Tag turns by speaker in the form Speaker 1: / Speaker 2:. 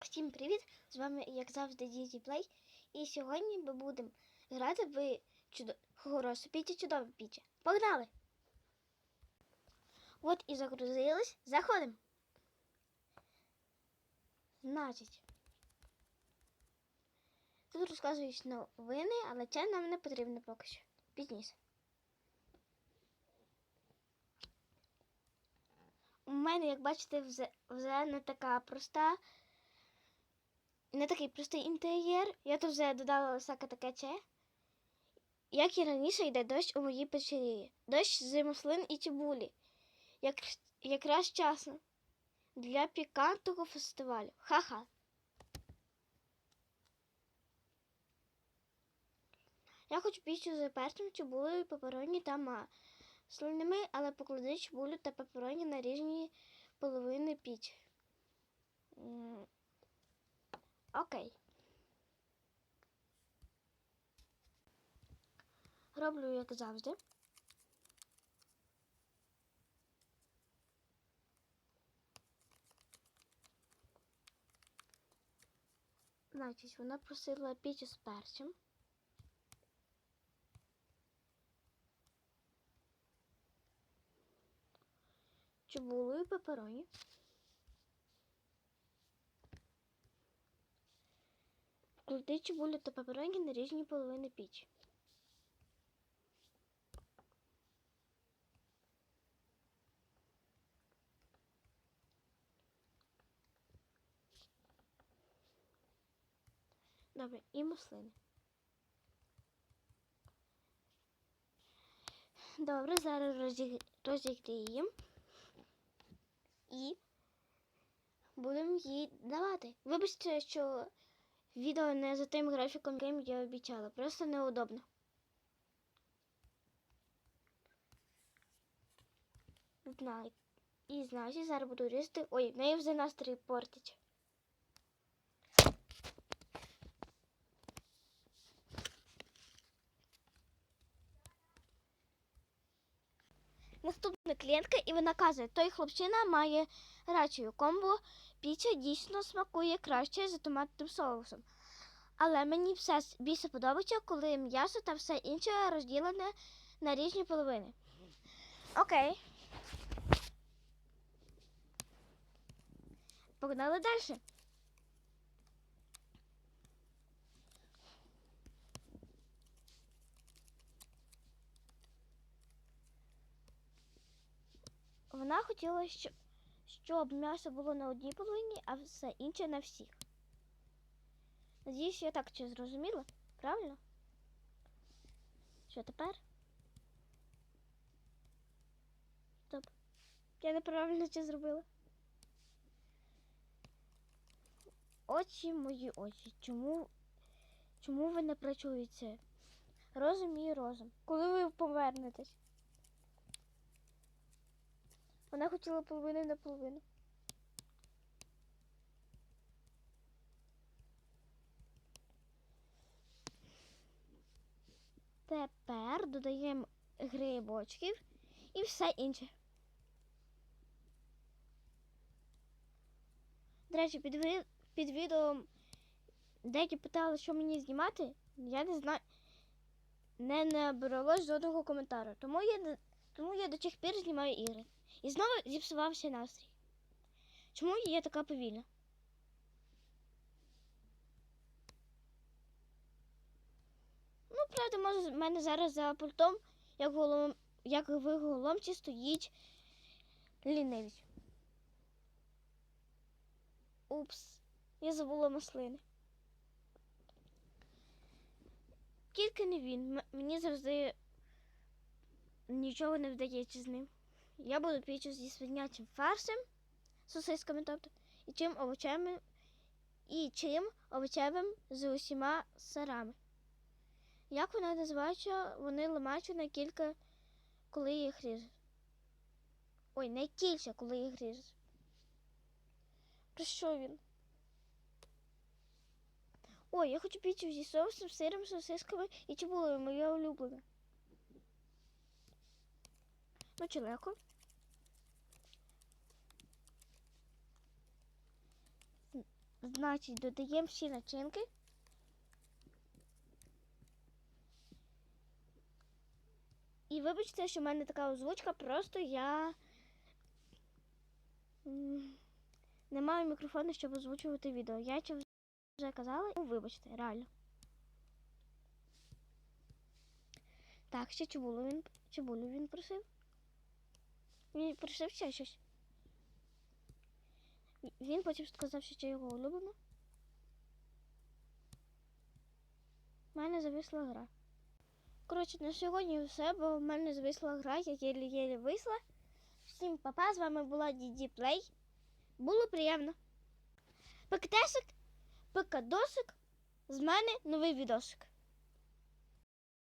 Speaker 1: Всім привіт! З вами, як завжди, Дізі Плей. І сьогодні ми будемо грати в чудо... хорошу пічі чудову пічі. Погнали! От і загрузились. Заходимо. Значить. Тут розказують новини, але це нам не потрібно поки що. Пізніше. У мене, як бачите, вже, не така проста не такий простий інтер'єр. Я тут вже додала всяке таке че. Як і раніше йде дощ у моїй печері. Дощ з маслин і цибулі. Як, якраз часно для пікантного фестивалю. Ха-ха. Я хочу піцу з перцем, цибулею, пепероні та маслинами, але поклади цибулю та пепероні на різні половини піч. Окей. Роблю, як завжди. Значить, вона просила піч з перцем. І пепероні. Клади цибулю та пепероні на різні половини пічі. Добре, і маслини. Добре, зараз розіг... розігріємо і будемо їй давати. Вибачте, що відео не за тим графіком, яким я обіцяла. Просто неудобно. Знаю. І знаю, зараз буду різати. Ой, в неї вже настрій портить. Наступна клієнтка і вона каже, той хлопчина має рацію. Комбо піца дійсно смакує краще за томатним соусом. Але мені все більше подобається, коли м'ясо та все інше розділене на різні половини. Окей. Погнали далі. Вона хотіла, щоб, м'ясо було на одній половині, а все інше на всіх. Надіюсь, я так це зрозуміла, правильно? Що тепер? Стоп. Я неправильно це зробила. Очі мої очі. Чому, чому ви не працюєте? Розум і розум. Коли ви повернетесь? Вона хотіла половину на половину. Тепер додаємо грибочків і все інше. До речі, під, ви- під відео деякі питали, що мені знімати. Я не знаю. Не набралось жодного коментаря. Тому я, тому я до цих пір знімаю ігри. І знову зіпсувався настрій. Чому я така повільна? Ну, правда, може, в мене зараз за пультом, як, голом, як в голомці стоїть лінивість. Упс, я забула маслини. Тільки не він. Мені завжди нічого не вдається з ним. Я буду пічу зі свинячим фарсом, сосисками, тобто, і чим овочами, і чим овочевим з усіма сирами. Як вона називається, вони ламаються на кілька, коли їх ріжуть. Ой, не кілька, коли їх ріжуть. Про що він? Ой, я хочу піцу зі соусом, сиром, сосисками і цибулею, моя улюблена. Чи легко? Значить, додаємо всі начинки. І вибачте, що в мене така озвучка, просто я не маю мікрофону, щоб озвучувати відео. Я це вже казала, ну вибачте, реально. Так, ще чебулю він, чебулю він просив. Він просив ще щось. Він потім сказав, що це його улюблено. У мене зависла гра. Коротше, на сьогодні все, бо в мене зависла гра, я єлі-єлі вийшла. Всім папа, з вами була Діді Плей. Було приємно. Пекатесик, пекадосик, з мене новий відосик.